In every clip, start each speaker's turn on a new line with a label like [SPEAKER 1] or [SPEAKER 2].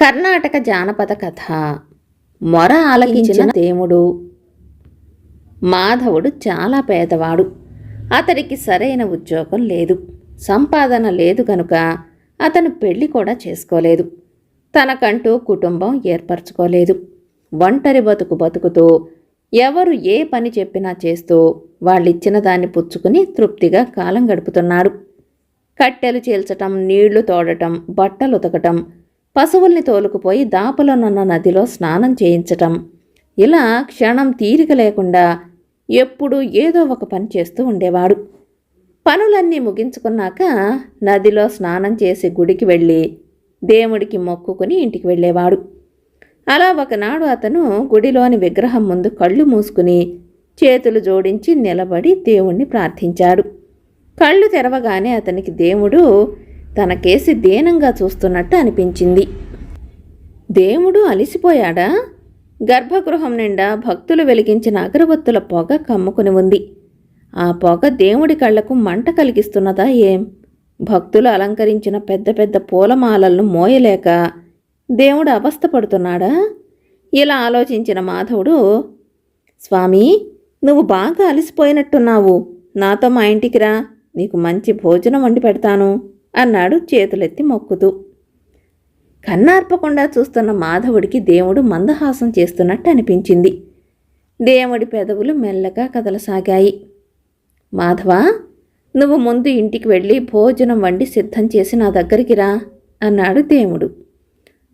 [SPEAKER 1] కర్ణాటక జానపద కథ. మొర ఆలకించిన దేవుడు. మాధవుడు చాలా పేదవాడు. అతడికి సరైన ఉద్యోగం లేదు. సంపాదన లేదు కనుక అతను పెళ్ళి కూడా చేసుకోలేదు. తనకంటూ కుటుంబం ఏర్పరచుకోలేదు. ఒంటరి బతుకు బతుకుతూ ఎవరు ఏ పని చెప్పినా చేస్తూ వాళ్ళిచ్చిన దాన్ని పుచ్చుకుని తృప్తిగా కాలం గడుపుతున్నాడు. కట్టెలు చీల్చటం నీళ్ళు తోడటం బట్టలు ఉతకటం పశువుల్ని తోలుకుపోయి దాపలోనున్న నదిలో స్నానం చేయించటం. ఇలా క్షణం తీరిక లేకుండా ఎప్పుడూ ఏదో ఒక పని చేస్తూ ఉండేవాడు. పనులన్నీ ముగించుకున్నాక నదిలో స్నానం చేసి గుడికి వెళ్ళి దేవుడికి మొక్కుకుని ఇంటికి వెళ్ళేవాడు. అలా ఒకనాడు అతను గుడిలోని విగ్రహం ముందు కళ్ళు మూసుకుని చేతులు జోడించి నిలబడి దేవుణ్ణి ప్రార్థించాడు. కళ్ళు తెరవగానే అతనికి దేవుడు తన కేసి దీనంగా చూస్తున్నట్టు అనిపించింది. దేవుడు అలిసిపోయాడా? గర్భగృహం నిండా భక్తులు వెలిగించిన అగరబత్తుల పొగ కమ్ముకుని ఉంది. ఆ పొగ దేవుడి కళ్ళకు మంట కలిగిస్తున్నదా ఏం? భక్తులు అలంకరించిన పెద్ద పెద్ద పూలమాలలను మోయలేక దేవుడు అవస్థపడుతున్నాడా? ఇలా ఆలోచించిన మాధవుడు స్వామి నువ్వు బాగా అలసిపోయినట్టున్నావు. నాతో మా ఇంటికి రా. నీకు మంచి భోజనం వండి పెడతాను. అన్నాడు చేతులెత్తి మొక్కుతూ. కన్నార్పకుండా చూస్తున్న మాధవుడికి దేవుడు మందహాసం చేస్తున్నట్టు అనిపించింది. దేవుడి పెదవులు మెల్లగా కదలసాగాయి. మాధవ నువ్వు ముందు ఇంటికి వెళ్ళి భోజనం వండి సిద్ధం చేసి నా దగ్గరికి రా అన్నాడు దేవుడు.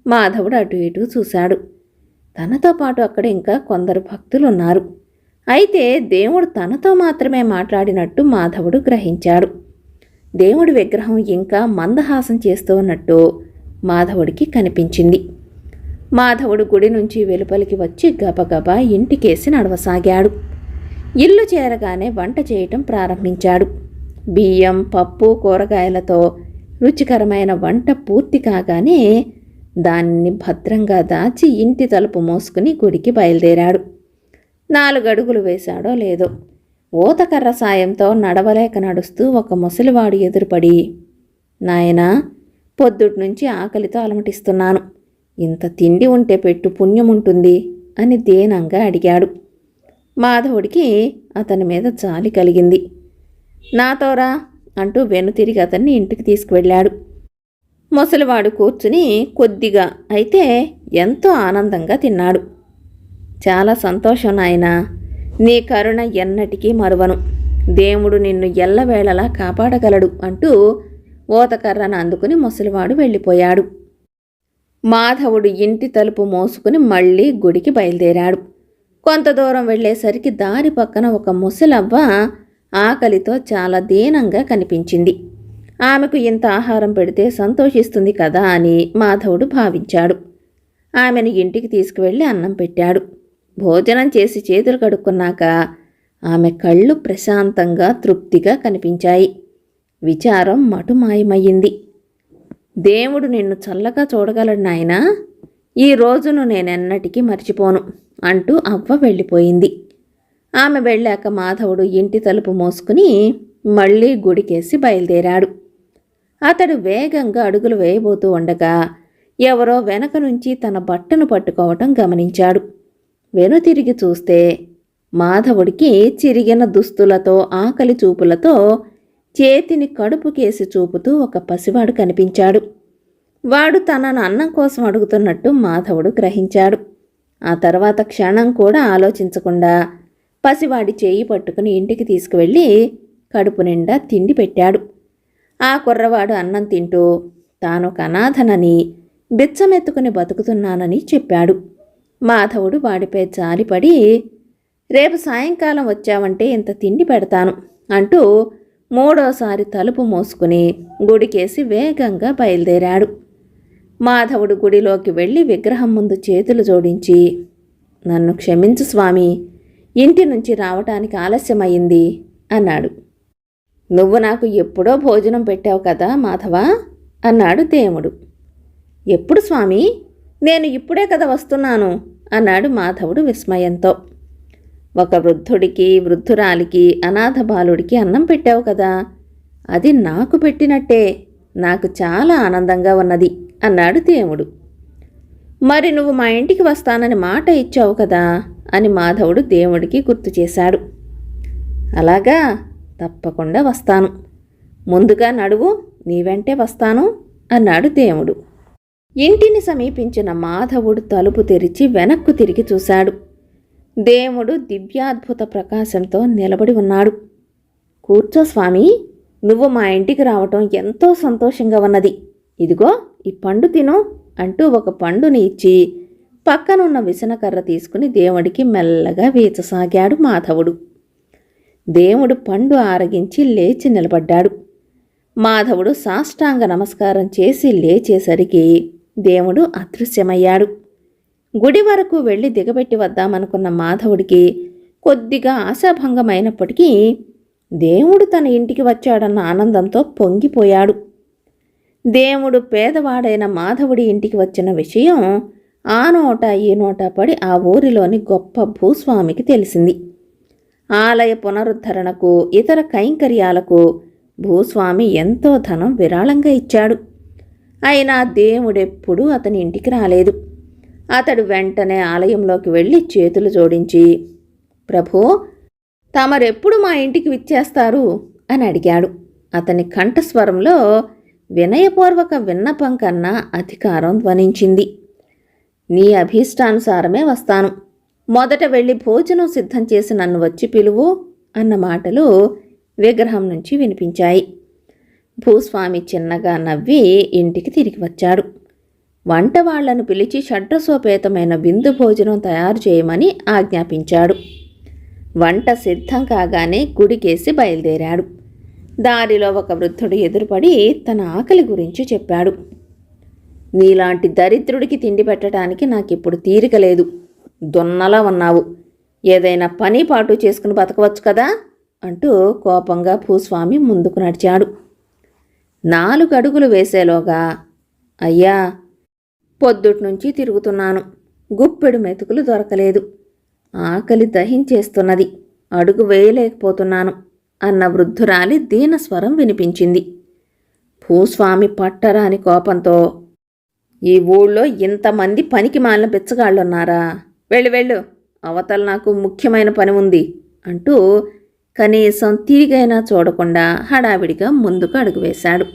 [SPEAKER 1] మాధవుడు అటు ఇటు చూశాడు. తనతో పాటు అక్కడ ఇంకా కొందరు భక్తులు ఉన్నారు అయితే దేవుడు తనతో మాత్రమే మాట్లాడినట్టు మాధవుడు గ్రహించాడు. దేవుడి విగ్రహం ఇంకా మందహాసం చేస్తూ ఉన్నట్టు మాధవుడికి కనిపించింది. మాధవుడు గుడి నుంచి వెలుపలికి వచ్చి గబగబా ఇంటికేసి నడవసాగాడు. ఇల్లు చేరగానే వంట చేయటం ప్రారంభించాడు. బియ్యం పప్పు కూరగాయలతో రుచికరమైన వంట పూర్తి కాగానే దాన్ని భద్రంగా దాచి ఇంటి తలుపు మోసుకుని గుడికి బయలుదేరాడు. నాలుగు అడుగులు వేశాడో లేదో ఊతకర్ర సాయంతో నడవలేక నడుస్తూ ఒక ముసలివాడు ఎదురుపడి నాయనా పొద్దుటి నుంచి ఆకలితో అలమటిస్తున్నాను. ఇంత తిండి ఉంటే పెట్టు పుణ్యం ఉంటుంది అని దీనంగా అడిగాడు. మాధవుడికి అతని మీద జాలి కలిగింది. నాతోరా అంటూ వెనుతిరిగి అతన్ని ఇంటికి తీసుకువెళ్ళాడు. ముసలివాడు కూర్చుని కొద్దిగా అయితే ఎంతో ఆనందంగా తిన్నాడు. చాలా సంతోషం నాయనా. నీ కరుణ ఎన్నటికీ మరువను. దేవుడు నిన్ను ఎల్లవేళలా కాపాడగలడు అంటూ ఓతకర్రను అందుకుని ముసలివాడు వెళ్ళిపోయాడు. మాధవుడు ఇంటి తలుపు మోసుకుని మళ్ళీ గుడికి బయలుదేరాడు. కొంత దూరం వెళ్ళేసరికి దారి పక్కన ఒక ముసలవ్వ ఆకలితో చాలా దీనంగా కనిపించింది. ఆమెకు ఇంత ఆహారం పెడితే సంతోషిస్తుంది కదా అని మాధవుడు భావించాడు. ఆమెను ఇంటికి తీసుకువెళ్ళి అన్నం పెట్టాడు. భోజనం చేసి చేతులు కడుక్కున్నాక ఆమె కళ్ళు ప్రశాంతంగా తృప్తిగా కనిపించాయి. విచారం మటుమాయమయ్యింది. దేవుడు నిన్ను చల్లగా చూడగలడు నాయనా. ఈ రోజును నేనెన్నటికీ మర్చిపోను అంటూ అవ్వ వెళ్ళిపోయింది. ఆమె వెళ్ళాక మాధవుడు ఇంటి తలుపు మోసుకుని మళ్ళీ గుడికేసి బయలుదేరాడు. అతడు వేగంగా అడుగులు వేయబోతూ ఉండగా ఎవరో వెనక నుంచి తన బట్టను పట్టుకోవటం గమనించాడు. వెనుతిరిగి చూస్తే మాధవుడికి చిరిగిన దుస్తులతో ఆకలి చూపులతో చేతిని కడుపుకేసి చూపుతూ ఒక పసివాడు కనిపించాడు. వాడు తనను అన్నం కోసం అడుగుతున్నట్టు మాధవుడు గ్రహించాడు. ఆ తర్వాత క్షణం కూడా ఆలోచించకుండా పసివాడి చేయి పట్టుకుని ఇంటికి తీసుకువెళ్ళి కడుపు నిండా తిండి పెట్టాడు. ఆ కుర్రవాడు అన్నం తింటూ తాను ఒక అనాథనని బిచ్చమెత్తుకుని బతుకుతున్నానని చెప్పాడు. మాధవుడు వాడిపై జాలిపడి రేపు సాయంకాలం వచ్చావంటే ఇంత తిండి పెడతాను అంటూ మూడోసారి తలుపు మోసుకుని గుడికేసి వేగంగా బయలుదేరాడు. మాధవుడు గుడిలోకి వెళ్ళి విగ్రహం ముందు చేతులు జోడించి నన్ను క్షమించు స్వామి ఇంటి నుంచి రావటానికి ఆలస్యమయ్యింది అన్నాడు. నువ్వు నాకు ఎప్పుడో భోజనం పెట్టావు కదా మాధవ అన్నాడు దేవుడు. ఎప్పుడు స్వామి? నేను ఇప్పుడే కదా వస్తున్నాను. అన్నాడు మాధవుడు విస్మయంతో. ఒక వృద్ధుడికి వృద్ధురాలికి అనాథ బాలుడికి అన్నం పెట్టావు కదా. అది నాకు పెట్టినట్టే. నాకు చాలా ఆనందంగా ఉన్నది అన్నాడు దేవుడు. మరి నువ్వు మా ఇంటికి వస్తానని మాట ఇచ్చావు కదా అని మాధవుడు దేవుడికి గుర్తు చేశాడు. అలాగా? తప్పకుండా వస్తాను. ముందుగా నడువు నీ వెంటే వస్తాను అన్నాడు దేవుడు. ఇంటిని సమీపించిన మాధవుడు తలుపు తెరిచి వెనక్కు తిరిగి చూశాడు. దేవుడు దివ్యాద్భుత ప్రకాశంతో నిలబడి ఉన్నాడు. కూర్చో స్వామి నువ్వు మా ఇంటికి రావటం ఎంతో సంతోషంగా ఉన్నది. ఇదిగో ఈ పండు తిను అంటూ ఒక పండుని ఇచ్చి పక్కనున్న విసనకర్ర తీసుకుని దేవుడికి మెల్లగా వీచసాగాడు మాధవుడు. దేవుడు పండు ఆరగించి లేచి నిలబడ్డాడు. మాధవుడు సాష్టాంగ నమస్కారం చేసి లేచేసరికి దేవుడు అదృశ్యమయ్యాడు. గుడి వరకు వెళ్ళి దిగబెట్టి వద్దామనుకున్న మాధవుడికి కొద్దిగా ఆశాభంగమైనప్పటికీ దేవుడు తన ఇంటికి వచ్చాడన్న ఆనందంతో పొంగిపోయాడు. దేవుడు పేదవాడైన మాధవుడి ఇంటికి వచ్చిన విషయం ఆ నోట ఈ నోట పడి ఆ ఊరిలోని గొప్ప భూస్వామికి తెలిసింది. ఆలయ పునరుద్ధరణకు ఇతర కైంకర్యాలకు భూస్వామి ఎంతో ధనం విరాళంగా ఇచ్చాడు. అయినా దేవుడెప్పుడూ అతని ఇంటికి రాలేదు. అతడు వెంటనే ఆలయంలోకి వెళ్ళి చేతులు జోడించి ప్రభు తమరెప్పుడు మా ఇంటికి విచ్చేస్తారు? అని అడిగాడు. అతని కంఠస్వరంలో వినయపూర్వక విన్నపం కన్నా అధికారం ధ్వనించింది. నీ అభీష్టానుసారమే వస్తాను. మొదట వెళ్ళి భోజనం సిద్ధం చేసి నన్ను వచ్చి పిలువు అన్న మాటలు విగ్రహం నుంచి వినిపించాయి. భూస్వామి చిన్నగా నవ్వి ఇంటికి తిరిగి వచ్చాడు. వంట వాళ్ళను పిలిచి షడ్రసోపేతమైన విందు భోజనం తయారు చేయమని ఆజ్ఞాపించాడు. వంట సిద్ధం కాగానే గుడికేసి బయలుదేరాడు. దారిలో ఒక వృద్ధుడు ఎదురుపడి తన ఆకలి గురించి చెప్పాడు. నీలాంటి దరిద్రుడికి తిండి పెట్టడానికి నాకిప్పుడు తీరిక లేదు. దొన్నలా ఉన్నావు. ఏదైనా పని పాటు చేసుకుని బతకవచ్చు కదా అంటూ కోపంగా భూస్వామి ముందుకు నడిచాడు. నాలుగు అడుగులు వేసేలోగా అయ్యా పొద్దుట్నుంచి తిరుగుతున్నాను. గుప్పెడు మెతుకులు దొరకలేదు. ఆకలి దహించేస్తున్నది. అడుగు వేయలేకపోతున్నాను అన్న వృద్ధురాలి దీనస్వరం వినిపించింది. భూస్వామి పట్టరాని కోపంతో ఈ ఊళ్ళో ఇంతమంది పనికి మాలిన బిచ్చగాళ్ళున్నారా? వెళ్ళు వెళ్ళు. అవతల నాకు ముఖ్యమైన పని ఉంది అంటూ కనీసం తిరిగైనా చూడకుండా హడావిడిగా ముందుకు అడుగు వేశాడు.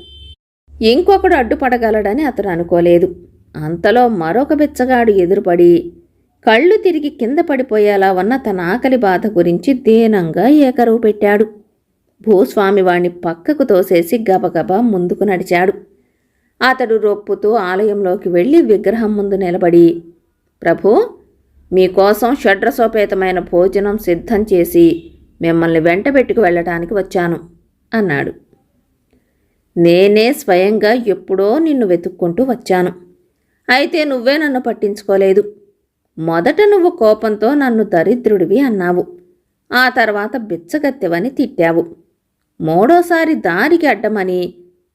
[SPEAKER 1] ఇంకొకడు అడ్డుపడగలడని అతడు అనుకోలేదు. అంతలో మరొక బిచ్చగాడు ఎదురుపడి కళ్ళు తిరిగి కింద పడిపోయేలా ఉన్న తన ఆకలి బాధ గురించి దీనంగా ఏకరువు పెట్టాడు. భూస్వామి వాణ్ణి పక్కకు తోసేసి గబగబా ముందుకు నడిచాడు. అతడు రొప్పుతూ ఆలయంలోకి వెళ్ళి విగ్రహం ముందు నిలబడి ప్రభు మీకోసం షడ్రసోపేతమైన భోజనం సిద్ధం చేసి మిమ్మల్ని వెంటబెట్టుకు వెళ్ళటానికి వచ్చాను అన్నాడు. నేనే స్వయంగా ఎప్పుడో నిన్ను వెతుక్కుంటూ వచ్చాను. అయితే నువ్వే నన్ను పట్టించుకోలేదు. మొదట నువ్వు కోపంతో నన్ను దరిద్రుడివి అన్నావు. ఆ తర్వాత బిచ్చగత్తెవని తిట్టావు. మూడోసారి దారికి అడ్డమని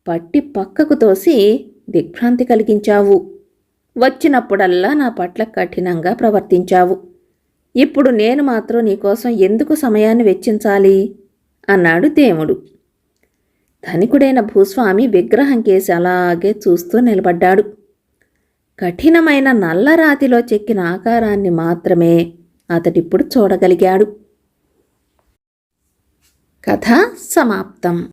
[SPEAKER 1] పట్టి పక్కకు తోసి దిగ్భ్రాంతి కలిగించావు. వచ్చినప్పుడల్లా నా పట్ల కఠినంగా ప్రవర్తించావు. ఇప్పుడు నేను మాత్రం నీకోసం ఎందుకు సమయాన్ని వెచ్చించాలి? అన్నాడు దేవుడు. ధనికుడైన భూస్వామి విగ్రహం కేసి అలాగే చూస్తూ నిలబడ్డాడు. కఠినమైన నల్లరాతిలో చెక్కిన ఆకారాన్ని మాత్రమే అతడిప్పుడు చూడగలిగాడు. కథ సమాప్తం.